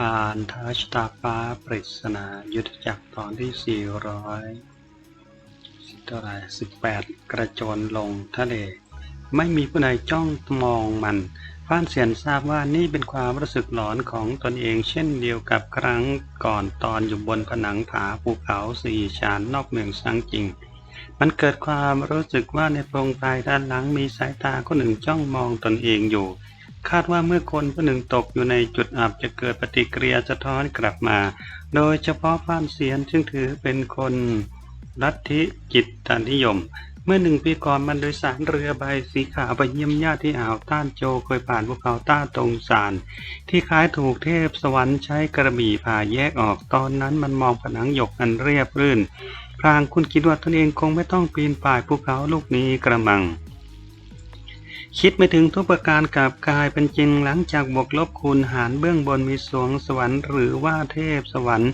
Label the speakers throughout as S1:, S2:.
S1: ผ่านท้าชตาฟ้าปริศนายุทธจักรตอนที่ 400เท่าไหร่18 กระโจนลงทะเล ไม่มีผู้ใดจ้องมองมันฟ้านเสียนทราบว่านี่เป็นความรู้สึกหลอนของตนเองเช่นเดียวกับครั้งก่อนตอนอยู่บนผนังผาภูเขาสี่ชานนอกเมืองซังจริง มันเกิดความรู้สึกว่าในโพรงไพรด้านหลังมีสายตาคนหนึ่งจ้องมองตนเองอยู่ คาดว่าเมื่อคนผู้หนึ่งตกอยู่ในจุดอับจะเกิดปฏิกิริยาสะท้อนกลับมา โดยเฉพาะฟ้านเสียนซึ่งถือเป็นคนลัทธิจิตตนิยม เมื่อหนึ่งปีก่อนมันโดยสารเรือใบสีขาวไปเยี่ยมญาติที่อ่าวต้านโจเคยผ่านภูเขาต้าตรงสาร ที่คล้ายถูกเทพสวรรค์ใช้กระบี่ผ่าแยกออกตอนนั้นมันมองผนังหยกอันเรียบรื่นพรางคุณคิดว่าตนเองคงไม่ต้องปีนป่ายภูเขาลูกนี้กระมัง คิดไม่ถึงทุกประการกลับกลายเป็นจริงหลังจากบวกลบคูณหารเบื้องบนมีสวงสวรรค์ หรือว่าเทพสวรรค์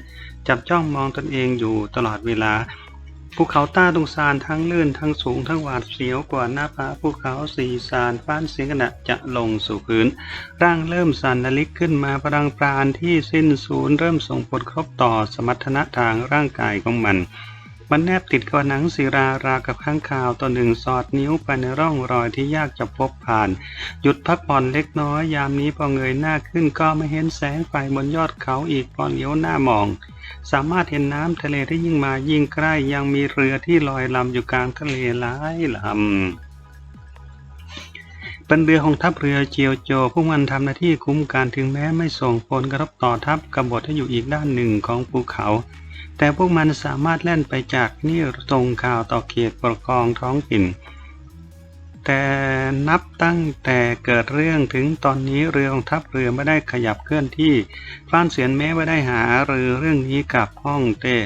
S1: จับจ้องมองตนเองอยู่ตลอดเวลาภูเขาต้าตุงซานทั้งลื่นทั้งสูงทั้งหวาดเสียวกว่าหน้าผาภูเขาสีซานฟ้านเสียงขณะจะลงสู่พื้น ร่างเริ่มสั่นระลิกขึ้นมาพลังปราณที่สิ้นศูนย์เริ่มส่งผลกรบต่อสมรรถนะทางร่างกายของมัน มันแนบติดกับหนังศิรารากับข้างข่าวตัวหนึ่งสอดนิ้วไปในร่องรอยที่ยากจะพบผ่าน หยุดพักผ่อนเล็กน้อย ยามนี้พอเงยหน้าขึ้นก็ไม่เห็นแสงไฟบนยอดเขาอีกพอเลี้ยวหน้ามอง สามารถเห็นน้ำทะเลที่ยิ่งมายิ่งใกล้ยังมีเรือที่ลอยลำอยู่กลางทะเลหลายลำเป็นเรือของทัพเรือเจียวโจพวกมันทำหน้าที่คุ้มการถึงแม้ไม่ส่งผลกระทบต่อทัพกบฏที่อยู่อีกด้านหนึ่งของภูเขา แต่พวกมันสามารถแล่นไปจากนี่ส่งข่าวต่อเขตปกครองท้องถิ่น แต่นับตั้งแต่เกิดเรื่องถึงตอนนี้เรือของทัพเรือไม่ได้ขยับเคลื่อนที่ฟ้านเสียนแม้ไม่ได้หาเรือเรื่องนี้กับฮ่องเต้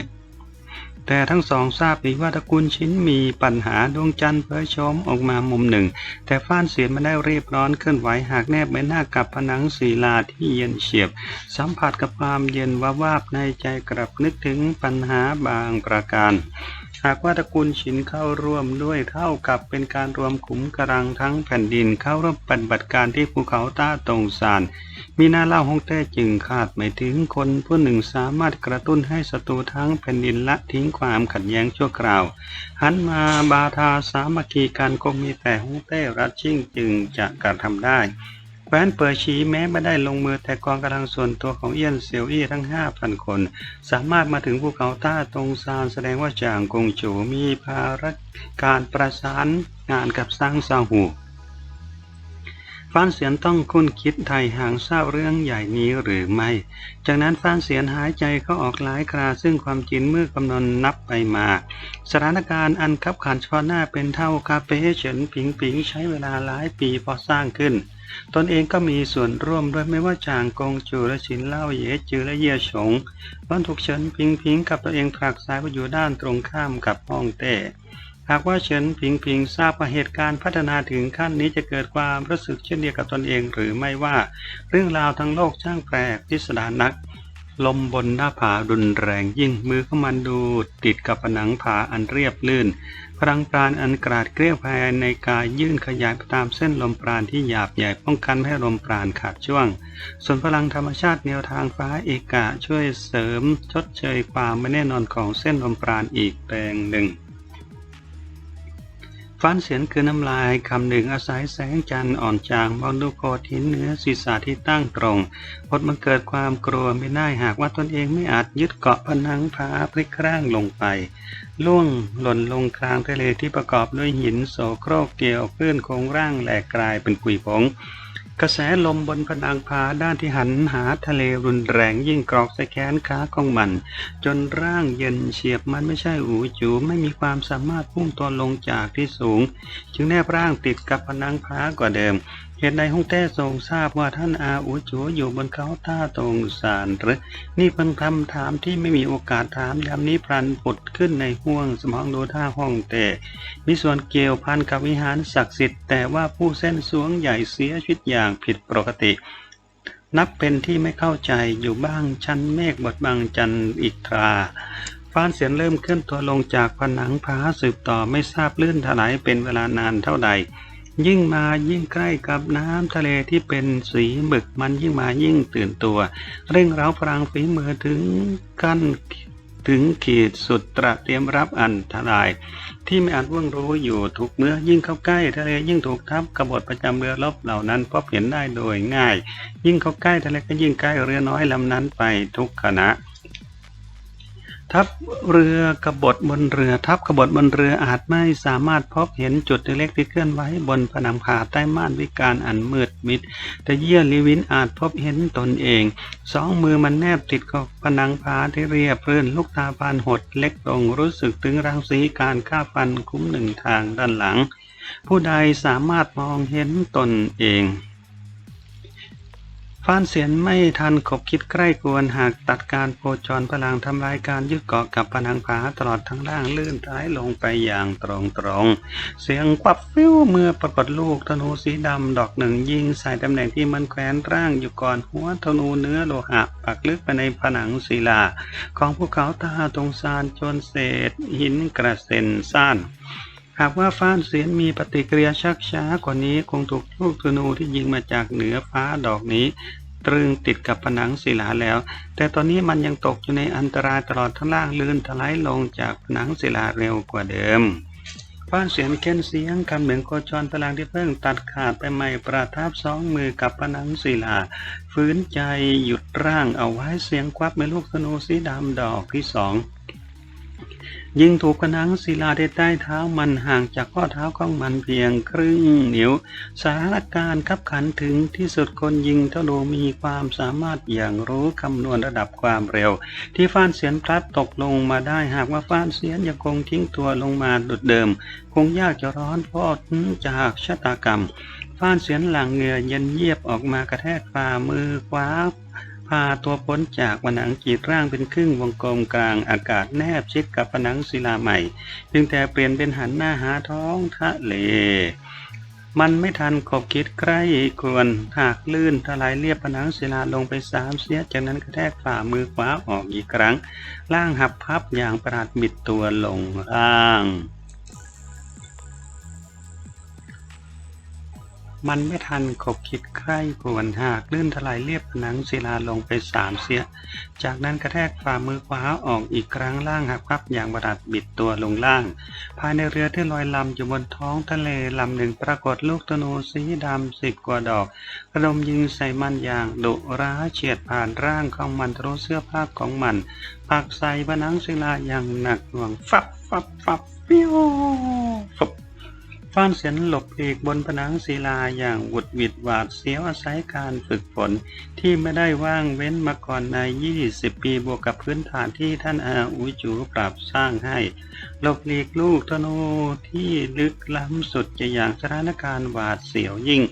S1: แต่ทั้งสองทราบดีว่าตระกูลชิ้นมีปัญหาดวงจันทร์เผยชมออกมามุมหนึ่ง แต่ฟ้านเสียนไม่ได้รีบร้อนเคลื่อนไหวหากแนบใบหน้ากับผนังศิลาที่เย็นเฉียบ สัมผัสกับความเย็นวาวาบในใจกลับนึกถึงปัญหาบางประการ หากว่าตระกูลฉินเข้าร่วมด้วยเท่ากับเป็นการรวมขุมกำลังทั้งแผ่นดินเข้าร่วมปฏิบัติการที่ภูเขาต้าตงซาน มีหน้าเล่าฮงเต้จึงคาดไม่ถึงคนผู้หนึ่งสามารถกระตุ้นให้ศัตรูทั้งแผ่นดินละทิ้งความขัดแย้งชั่วคราว หันมาบาทาสามัคคีกันคงมีแต่ฮงเต้รัชชิ่งจึงจะกระทำได้ ว้นเปอร์ชีแม้ไม่ได้ลงมือแต่กองกำลังส่วนตัวของเอี้ยนเซียวอี้ทั้งห้าพันคน สามารถมาถึงภูเขาต้าตรงซานแสดงว่าจางกงโฉมีภารการประสานงานกับสร้างซาหูฟ้านเสียนต้องคุ้นคิดไทยห่างทราบเรื่องใหญ่นี้หรือไม่ จากนั้นฟ้านเสียนหายใจเข้าออกหลายคราซึ่งความจริงเมื่อกำนนนับไปมา สถานการณ์อันคับขันเฉพาะหน้าเป็นเท่าคาเฟ่เฉินผิงผิงใช้เวลาหลายปีพอสร้างขึ้น ตนเองก็มีส่วนร่วมด้วยไม่ว่าจางกงจูและชินเล่าเยจือและเย่ฉงล้วนถูกเฉินพิงพิงกับตัวเองผลักซ้ายไปอยู่ด้านตรงข้ามกับห้องเต้หากว่าเฉินผิงผิงทราบว่าเหตุการณ์พัฒนาถึงขั้นนี้จะเกิดความรู้สึกเช่นเดียวกับตนเองหรือไม่ว่า เรื่องราวทั้งโลกช่างแปลกพิสดารนัก ลมบนหน้าผารุนแรงยิ่งมือของมันดูติดกับผนังผาอันเรียบลื่น พลังปราณอันกราดเกลี้ยวภายในกายยื่นขยายตามเส้นลมปราณที่หยาบใหญ่ป้องกันไม่ให้ลมปราณขาดช่วง ส่วนพลังธรรมชาติแนวทางฟ้าเอกะช่วยเสริมชดเชยความไม่แน่นอนของเส้นลมปราณอีกแปลงหนึ่ง ฟันเสียนคือน้ำลายคำหนึ่งอาศัยแสงจันทร์อ่อนจางมองดูโกดหินเนื้อศีรษะที่ตั้งตรงพดมันเกิดความกลัวไม่ได้หากว่าตนเองไม่อาจยึดเกาะผนังผาพลิกร่างลงไป ล่วงหล่นลงกลางทะเลที่ประกอบด้วยหินโสโครกเกี่ยวคลื่นโครงร่างแหลกกลายเป็นกุยผง กระแสลมบนผนังผาด้านที่หันหาทะเลรุนแรงยิ่งกรอกใส่แขนขาของมัน จนร่างเย็นเฉียบมันไม่ใช่อูจูไม่มีความสามารถพุ่งตัวลงจากที่สูง จึงแนบร่างติดกับผนังผากว่าเดิม เหตุใดฮงเต้ทรงทราบว่าท่านอาอูจูอยู่บนเขาท่าตรงสารหรือนี่เป็นคำถามที่ไม่มีโอกาสถามยามนี้พลันผุดขึ้นในห้วงสมองดูท่าห้องเต้มีส่วนเกี่ยวพันกับวิหารศักดิ์สิทธิ์แต่ว่าผู้เส้นสวงใหญ่เสียชีวิตอย่างผิดปกตินับเป็นที่ไม่เข้าใจอยู่บ้างชั้นเมฆบดบังจันอีกราฟ้านเสียนเริ่มเคลื่อนตัวลงจากผนังผาสืบต่อไม่ทราบลื่นถลายเป็นเวลานานเท่าใด ยิ่งมายิ่งใกล้กับน้ำทะเลที่เป็นสีหมึกมันยิ่งมายิ่งตื่นตัว เร่งเร้าพลังฝีมือถึงกั้นถึงขีดสุดตระเตรียมรับอันตราย ที่ไม่อาจว่างรู้อยู่ทุกเมื่อยิ่งเข้าใกล้ทะเลยิ่งถูกทับกบฏประจำเรือรบเหล่านั้นพบเห็นได้โดยง่าย ยิ่งเข้าใกล้ทะเลก็ยิ่งใกล้เรือน้อยลำนั้นไปทุกขณะ ทัพเรือกบฏบนเรือทัพกบฏบนเรืออาจไม่สามารถพบเห็นจุดเล็กที่เคลื่อนไหวบนผนังผาใต้ม่านวิการอันมืดมิด แต่เยี่ยลิวินอาจพบเห็นตนเอง สองมือมันแนบติดกับผนังผาที่เรียบรื่นลูกตาพานหดเล็กลงรู้สึกถึงรังสีการฆ่าฟันคุ้มหนึ่งทางด้านหลัง ผู้ใดสามารถมองเห็นตนเอง ฟ้านเสียนไม่ทันขบคิดใกล้กวนหากตัดการโคจรพลังทำลายการยึดเกาะกับผนังผาตลอดทั้งล่างลื่นท้ายลงไปอย่างตรงตรงเสียงควับฟิวเมื่อปรากฏลูกธนูสีดำดอกหนึ่งยิงใส่ตำแหน่งที่มันแขวนร่างอยู่ก่อนหัวธนูเนื้อโลหะปักลึกไปในผนังศิลา ของภูเขาตาตรงซานจนเศษหินกระเซ็นซ่าน หากว่าฟ้านเสียนมีปฏิกิริยาชักช้ากว่านี้คงถูกลูกธนูที่ยิงมาจากเหนือฟ้าดอกนี้ ตรึงติดกับผนังศิลาแล้ว แต่ตอนนี้มันยังตกอยู่ในอันตรายตลอดทั้งล่างลื่นถลายลงจากผนังศิลาเร็วกว่าเดิมฟ้านเสียนเค้นเสียงคำเหมือนโคจรพลังที่เพิ่งตัดขาดไปใหม่ประทับสองมือกับผนังศิลาฝืนใจหยุดร่างเอาไว้เสียงควับเป็นลูกธนูสีดำดอกที่สอง ยิงถูกผนังศิลาที่ใต้เท้ามันห่างจากข้อเท้าของมันเพียงครึ่งนิ้วสถานการณ์ขับขันถึงที่สุดคนยิงเท่าโดมีความสามารถอย่างรู้คำนวณระดับความเร็ว ที่ฟ้านเสียนพลัดตกลงมาได้หากว่าฟ้านเสียนยังคงทิ้งตัวลงมาดุดเดิม คงยากจะร้อนพราะจากชะตากรรมฟ้านเสียนหลังเหงื่อเย็นเยียบออกมากระแทกฝ่ามือคว้า พาตัวพ้นจากผนังกีดร่างเป็นครึ่งวงกลมกลางอากาศแนบชิดกับผนังศิลาใหม่เพียงแต่เปลี่ยนเป็นหันหน้าหาท้องทะเล มันไม่ทันขบคิดใกล้ควรหากลื่นทลายเรียบผนังศิลาลงไปสามเสียจากนั้นกระแทกฝ่ามือขวาออกอีกครั้ง ล่างหับพับอย่างประหลาดบิดตัวลงล่าง มันไม่ทันขบคิดใคร่ควรหากลื่นถลายเรียบผนังศิลาลงไปสามเสีย จากนั้นกระแทกฝ่ามือขวาออกอีกครั้งล่างหักพับอย่างประหลาดบิดตัวลงล่าง ภายในเรือที่ลอยลำอยู่บนท้องทะเลลำหนึ่งปรากฏลูกธนูสีดำสิบกว่าดอกกระดมยิงใส่มันอย่างดุร้าเฉียดผ่านร่างของมันทะลุเสื้อผ้าของมันปักใส่ผนังศิลาอย่างหนักหน่วงฟับฟับฟับปิ้วฟับ ป้านเสียนหลบหลีกบนผนังศิลาอย่างหวุดหวิดหวาดเสียวอาศัยการฝึกฝนที่ไม่ได้ว่างเว้นมาก่อนใน 20 ปีบวกกับพื้นฐานที่ท่านอาอุจูปรับสร้างให้ หลบหลีกลูกธนูที่ลึกล้ำสุดจะอย่างสถานการณ์หวาดเสียวยิ่ง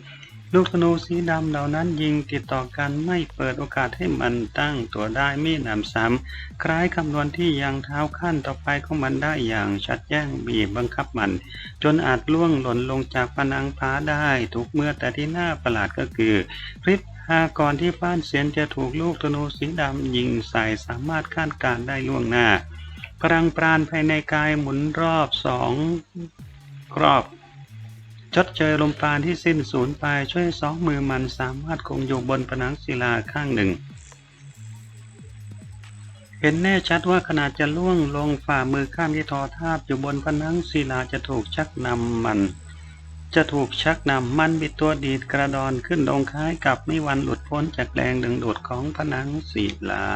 S1: ลูกธนูสีดำเหล่านั้นยิงติดต่อกันไม่เปิดโอกาสให้มันตั้งตัวได้ไม่หนำซ้ำคล้ายคำนวณที่ยังเท้าขั้นต่อไปของมันได้อย่างชัดแจ้งบีบบังคับมัน จนอาจล่วงหล่นลงจากผนังผาได้ทุกเมื่อแต่ที่น่าประหลาดก็คือพริบหาก่อนที่ฟ้านเสียนจะถูกลูกธนูสีดำยิงใส่สามารถคาดการได้ล่วงหน้าพลังปราณภายในกายหมุนรอบสองรอบ ชดเชยลมปราณที่สิ้นสูญไปช่วยสองมือมันสามารถคงอยู่บนผนังศิลาข้างหนึ่ง เห็นแน่ชัดว่าขนาดจะล่วงลงฝ่ามือข้ามที่ทอทาบอยู่บนผนังศิลาจะถูกชักนำมัน จะถูกชักนำมันบิดตัวดีดกระดอนขึ้นลงคล้ายกับไม่วันหลุดพ้นจากแรงดึงดูดของผนังศิลา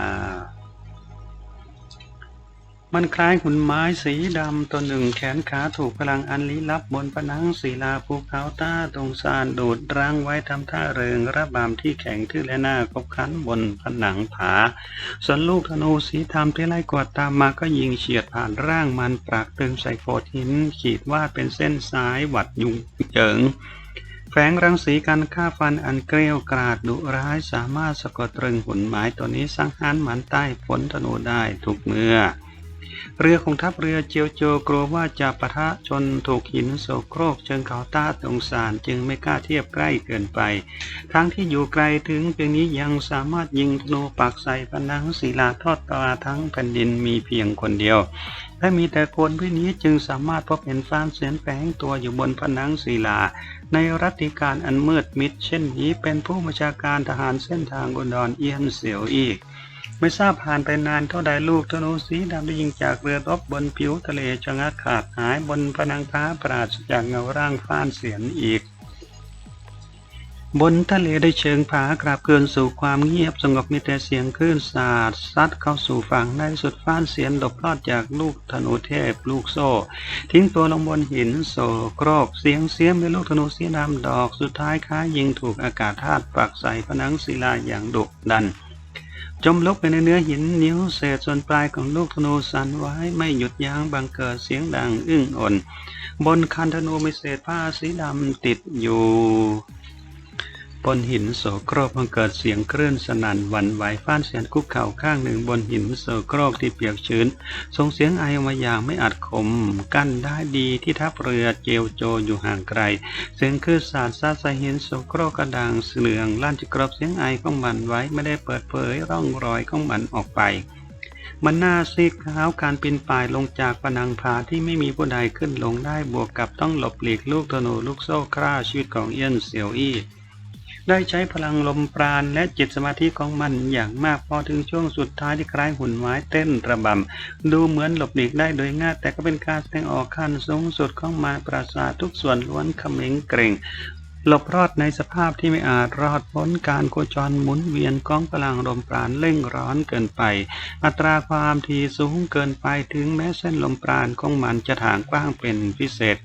S1: มันคล้ายหุ่นไม้สีดำตัวหนึ่งแขนขาถูกพลังอันลี้ลับบนผนังศิลาภูเขาต้าตรงซานดูดรั้งไว้ทำท่าเริงระบำที่แข็งทื่อและหน้าคบคันบนผนังผา ส่วนลูกธนูสีดำที่ไล่กวดตามมาก็ยิงเฉียดผ่านร่างมันปรากตึงใส่โขดหิน ขีดวาดเป็นเส้นสายหวัดยุงเจิงแฝงรังสีการฆ่าฟันอันเกลียวกราดดุร้ายสามารถสะกดตรึงหุ่นไม้ตัวนี้สังหารหมันใต้ผลธนูได้ทุกเมื่อ เรือของทัพเรือเจียวโจกลัวว่าจะปะทะชนถูกหินโศโครกเชิงเขาต้าตรงสารจึงไม่กล้าเทียบใกล้เกินไป ทั้งที่อยู่ไกลถึงเพียงนี้ยังสามารถยิงธนูปักใส่ผนังศิลาทอดตาทั้งแผ่นดินมีเพียงคนเดียวและมีแต่คนผู้นี้จึงสามารถพบเห็นฟ้านเสียนแฝงตัวอยู่บนผนังศิลา ในรัติการอันมืดมิดเช่นนี้เป็นผู้บัญชาการทหารเส้นทางอุดรเอียนเสียวอีก ไม่ทราบผ่านไปนานเท่าใดลูกธนูสีดำได้ยิงจากเรือรบบนผิวทะเลชะงักขาดหายบนพนังฟ้าปราศจากเงาร่างฟ้านเสียนอีก บนทะเลได้เชิงผากราบเกินสู่ความเงียบสงบมีแต่เสียงคลื่นสาดซัดเข้าสู่ฝั่งในสุดฟ้านเสียนหลบรอดจากลูกธนูเทพลูกโซ่ ทิ้งตัวลงบนหินโศโครกเสียงเสียมเป็นลูกธนูสีดำดอกสุดท้ายค้ายิงถูกอากาศธาตุปักใส่ผนังศิลาอย่างดุดัน จมลุกไปในเนื้อหินนิ้วเศษส่วนปลายของลูกธนูสั่นไหว้ไม่หยุดยั้งบังเกิดเสียงดังอึ้งอ่น บนคันธนูมีเศษผ้าสีดำติดอยู่ บนหินโสโครกมันเกิดเสียงคลื่นสนั่นหวั่นไหวฟ้านเสียงคุกเข่าข้างหนึ่งบนหินโสโครกที่เปียกชื้นส่งเสียงไอออกมาอย่างไม่อาจข่มกั้นได้ดีที่ทัพเรือเจวโจอยู่ห่างไกล เสียงคลื่นสาดซาดใส่หินโสโครกกระดังเสืองลั่นจะกรอบเสียงไอของมันไว้ไม่ได้เปิดเผยร่องรอยของมันออกไปมันหน้าซีกขาวการปีนป่ายลงจากปนังผาที่ไม่มีผู้ใดขึ้นลงได้บวกกับต้องหลบหลีกลูกธนูลูกโซ่คร่าชีวิตของเอี้ยนเซียวอี้ ได้ใช้พลังลมปราณและจิตสมาธิของมันอย่างมากพอถึงช่วงสุดท้ายที่คล้ายหุ่นไม้เต้นระบำ ดูเหมือนหลบหลีกได้โดยง่ายแต่ก็เป็นการแสดงออกขั้นสูงสุดของมารปราสาททุกส่วนล้วนเขม็งเกรง หลบรอดในสภาพที่ไม่อาจรอดพ้นการโคจรหมุนเวียนของพลังลมปราณเร่งร้อนเกินไป อัตราความถี่สูงเกินไปถึงแม้เส้นลมปราณของมันจะถางกว้างเป็นพิเศษ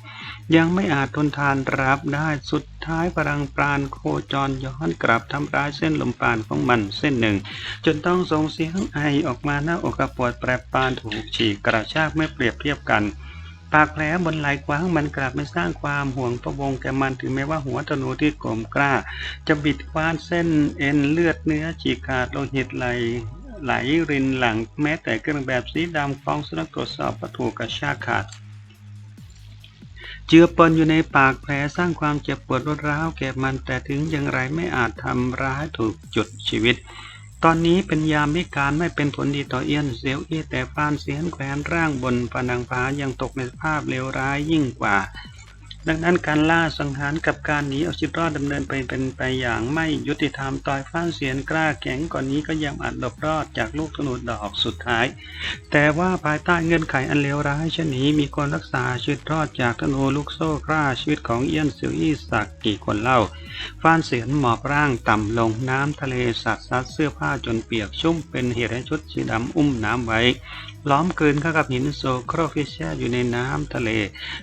S1: ยังไม่อาจทนทานรับได้สุดท้ายพลังปราณโคจรย้อนกลับทำร้ายเส้นลมปราณของมันเส้นหนึ่ง จนต้องส่งเสียงไอออกมาหน้าอกกระปวดแปรปานถูกฉีกกระชากไม่เปรียบเทียบกัน ปากแผลบนไหล่ขวางมันกลับไม่สร้างความห่วงประวงแก่มันถึงแม้ว่าหัวธนูที่กลมกล้า จะบิดคว้านเส้นเอ็นเลือดเนื้อฉีกขาดโลหิตไหลไหลรินหลังแม้แต่เครื่องแบบสีดำของสุนัขตรวจสอบประถูกกระชากขาดเจือปนอยู่ในปากแผลสร้างความเจ็บปวดรวดร้าวแก่มันแต่ถึงอย่างไรไม่อาจทำร้ายถูกจุดชีวิต ตอนนี้เป็นยามวิการไม่เป็นผลดีต่อเอียนเซลเอียแต่ฟานเสียนแขวนร่างบนผนังผายังตกในสภาพเลวร้ายยิ่งกว่า ดังนั้นการล่าสังหารกับการหนีเอาชีวิตรอดดำเนินไปเป็นไปอย่างไม่ยุติธรรมต่อยฟ้านเสียนกล้าแข็งก่อนนี้ก็ยังอาจหลบรอดจากลูกธนูดอกสุดท้าย แต่ว่าภายใต้เงื่อนไขอันเลวร้ายเช่นนี้มีคนรักษาชีวิตรอดจากธนูลูกโซ่กล้าชีวิตของเอี้ยนเซียวอี้สักกี่คนเล่าฟ้านเสียนหมอบร่างต่ำลงน้ำทะเลสัดซัดเสื้อผ้าจนเปียกชุ่มเป็นเหตุให้ชุดสีดำอุ้มน้ำไว้ล้อมกลืนเข้ากับหินโซโครฟิชแช่อยู่ในน้ำทะเล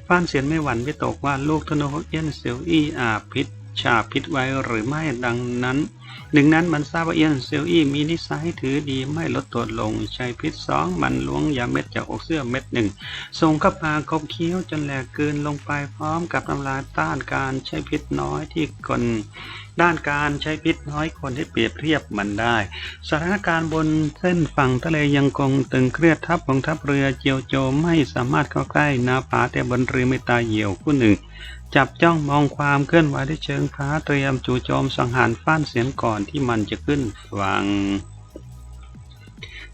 S1: ฟ้านเสียนไม่หวั่นวิตกว่าลูกธนูเอี้ยนเซียวอี้อาพิษ ชาพิษไว้หรือไม่ดังนั้นหนึ่งนั้นมันทราบว่าเอียนเซลอี้มีนิสัยถือดีไม่ลดตัวลงใช้พิษสองมันล้วงยาเม็ดจากอกเสื้อเม็ดหนึ่งส่งเข้าปากคบเคี้ยวจนแหลกเกินลงไปพร้อมกับน้ำลายต้านการใช้พิษน้อยที่คนด้านการใช้พิษน้อยคนให้เปรียบเทียบมันได้ สถานการณ์บนเส้นฝั่งทะเลยังคงตึงเครียดทัพของทัพเรือเจียวโจไม่สามารถเข้าใกล้นาผาแต่บนเรือไม่ตายเหี่ยวผู้หนึ่ง จับจ้องมองความเคลื่อนไหวด้วยเชิงพาเตรียมจู่โจมสังหารฟ้านเสียนก่อนที่มันจะขึ้นฝั่ง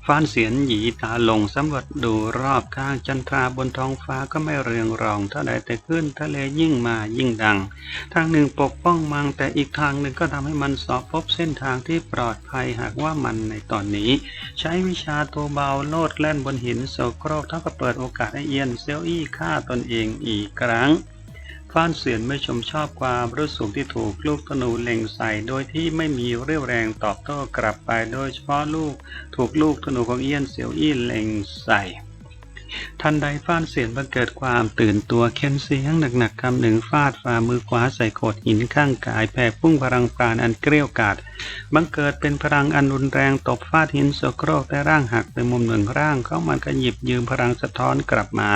S1: ฟ้านเสียนหยีตาลงสำรวจดูรอบข้างจันทราบนท้องฟ้าก็ไม่เรืองรองเท่าใดแต่ขึ้นทะเลยิ่งมายิ่งดัง ทางหนึ่งปกป้องมังแต่อีกทางหนึ่งก็ทำให้มันสอบพบเส้นทางที่ปลอดภัยหากว่ามันในตอนนี้ ใช้วิชาตัวเบาโลดแล่นบนหินโศโครกเท่ากับเปิดโอกาสให้เอียนเซลอี้ฆ่าตนเองอีกครั้ง ฟ้านเสียนไม่ชมชอบความรู้สึกที่ถูกลูกธนูเล็งใส่โดยที่ไม่มีเรี่ยวแรงตอบโต้กลับไป โดยเฉพาะลูกถูกลูกธนูของเอี้ยนเซียวอี้เล็งใส่ ทันใดฟานเสียนบังเกิดความตื่นตัวเค้นเสียงหนักๆคำหนึ่งฟาดฝ่ามือขวาใส่โขดหินข้างกายแผ่พุ่งพลังปราณอันเกลี้ยวกาดบังเกิดเป็นพลังอันรุนแรงตบฟาดหินโสโครกแต่ร่างหักไปมุมหนึ่งร่างเขามันก็หยิบยืมพลังสะท้อนกลับมา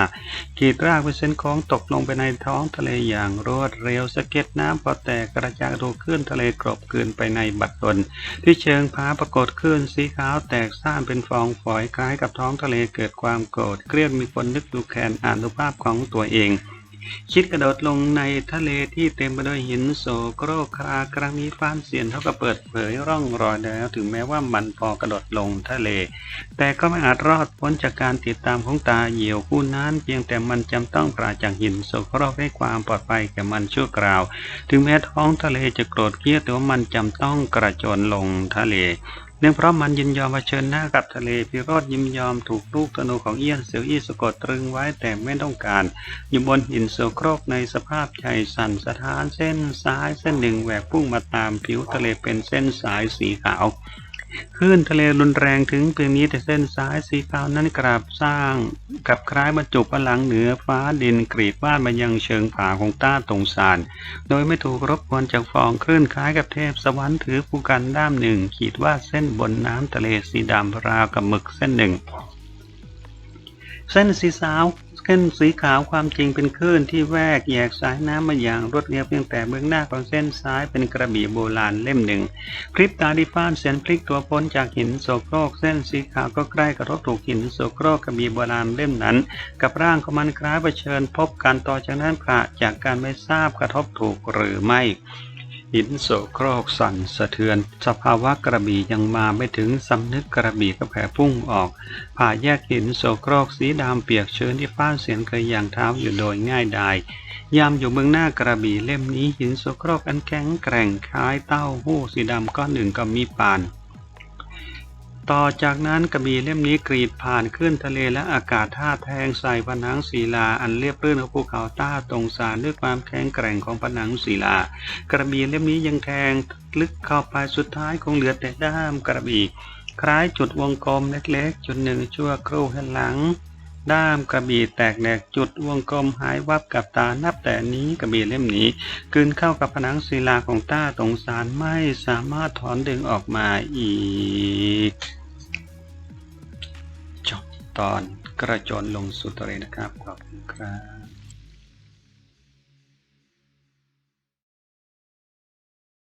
S1: กีดรากไปเส้นโค้งตกลงไปในท้องทะเลอย่างรวดเร็วสะเก็ดน้ำพอแตกกระจายถูกคลื่นทะเลกรบเกลืนไปในบัดดลที่เชิงพาปรากฏคลื่นสีขาวแตกซ่านเป็นฟองฝอยคล้ายกับท้องทะเลเกิดความโกรธเกลี้ยดมีคนนึกดูแคนอ่านรูปภาพของตัวเอง คิดกระโดดลงในทะเลที่เต็มไปด้วยหินโสโครกคราครั้งนี้ฟ้านเสียนเท่ากับเปิดเผยร่องรอยแล้ว ถึงแม้ว่ามันพอกระโดดลงทะเล แต่ก็ไม่อาจรอดพ้นจากการติดตามของตาเหยี่ยวผู้นั้น เพียงแต่มันจำต้องปราจากหินโสโครกให้ความปลอดภัยแก่มันชั่วคราว ถึงแม้ท้องทะเลจะโกรธเกรี้ยวแต่ว่ามันจำต้องกระโจนลงทะเล เนื่องเพราะมันยินยอมเผชิญหน้ากับทะเลพิโรธยินยอมถูกลูกธนูของเอี้ยนเสียวอี้สะกดตรึงไว้แต่ไม่ต้องการ อยู่บนหินโสโครกในสภาพใจสั่นสะท้านเส้นซ้ายเส้นหนึ่งแหวกพุ่งมาตามผิวทะเลเป็นเส้นสายสีขาว คลื่นทะเลรุนแรงถึงเพียงนี้แต่เส้นสายสีขาวนั้นกลับสร้างกับคล้ายบรรจุพลังเหนือฟ้าดินกรีดวาดมายังเชิงผาของต้าตรงสานโดยไม่ถูกรบกวนจากฟองคลื่นคล้ายกับเทพสวรรค์ถือภูกันด้ามหนึ่ง ขีดวาดเส้นบนน้ำทะเลสีดำราวกับหมึกเส้นหนึ่ง เส้นสีสาว เส้นสีขาวความจริงเป็นคลื่นที่แวกแยกสายน้ำมาอย่างรวดเร็วเพียงแต่เบื้องหน้าของเส้นซ้ายเป็นกระบี่โบราณเล่มหนึ่งพริบตาดิฟ้านเสียนพลิกตัวพ้นจากหินโสโครกเส้นสีขาวก็ใกล้กระทบถูกหินโสโครกกระบี่โบราณเล่มนั้น กับร่างของมันคล้ายเผชิญพบกันต่อจากนั้นพระจากการไม่ทราบกระทบถูกหรือไม่ หินโสโครกสั่นสะเทือน สภาวะกระบี่ยังมาไม่ถึงสำนึกกระบี่ก็แผ่พุ่งออก ผ่าแยกหินโสโครกสีดำเปียกชื้นที่ฟ้าเสียนเคยอย่างเท้าอยู่โดยง่ายดายยามอยู่เบื้องหน้ากระบี่เล่มนี้หินโสโครกอันแข็งแกร่งคล้ายเต้าหู้สีดำก้อนหนึ่งก็มีปาน ต่อจากนั้นกระบี่เล่มนี้กรีดผ่านขึ้นทะเลและอากาศท่าแทงใส่ผนังศิลา อันเรียบรื่นของภูเขาต้าตรงสารด้วยความแข็งแกร่งของผนังศิลา กระบี่เล่มนี้ยังแทงลึกเข้าไปสุดท้ายคงเหลือแต่ด้ามกระบี่คล้ายจุดวงกลมเล็กๆ จุดหนึ่งชั่วครู่ให้หลัง ด้ามกระบี่แตกแหลกจุดวงกลมหายวับกับตานับแต่นี้กระบี่เล่มนี้กืนเข้ากับผนังศิลาของต้าตรงสารไม่สามารถถอนดึงออกมาอีก ตอนกระโจนลงสุดทะเลนะครับ ขอบคุณครับ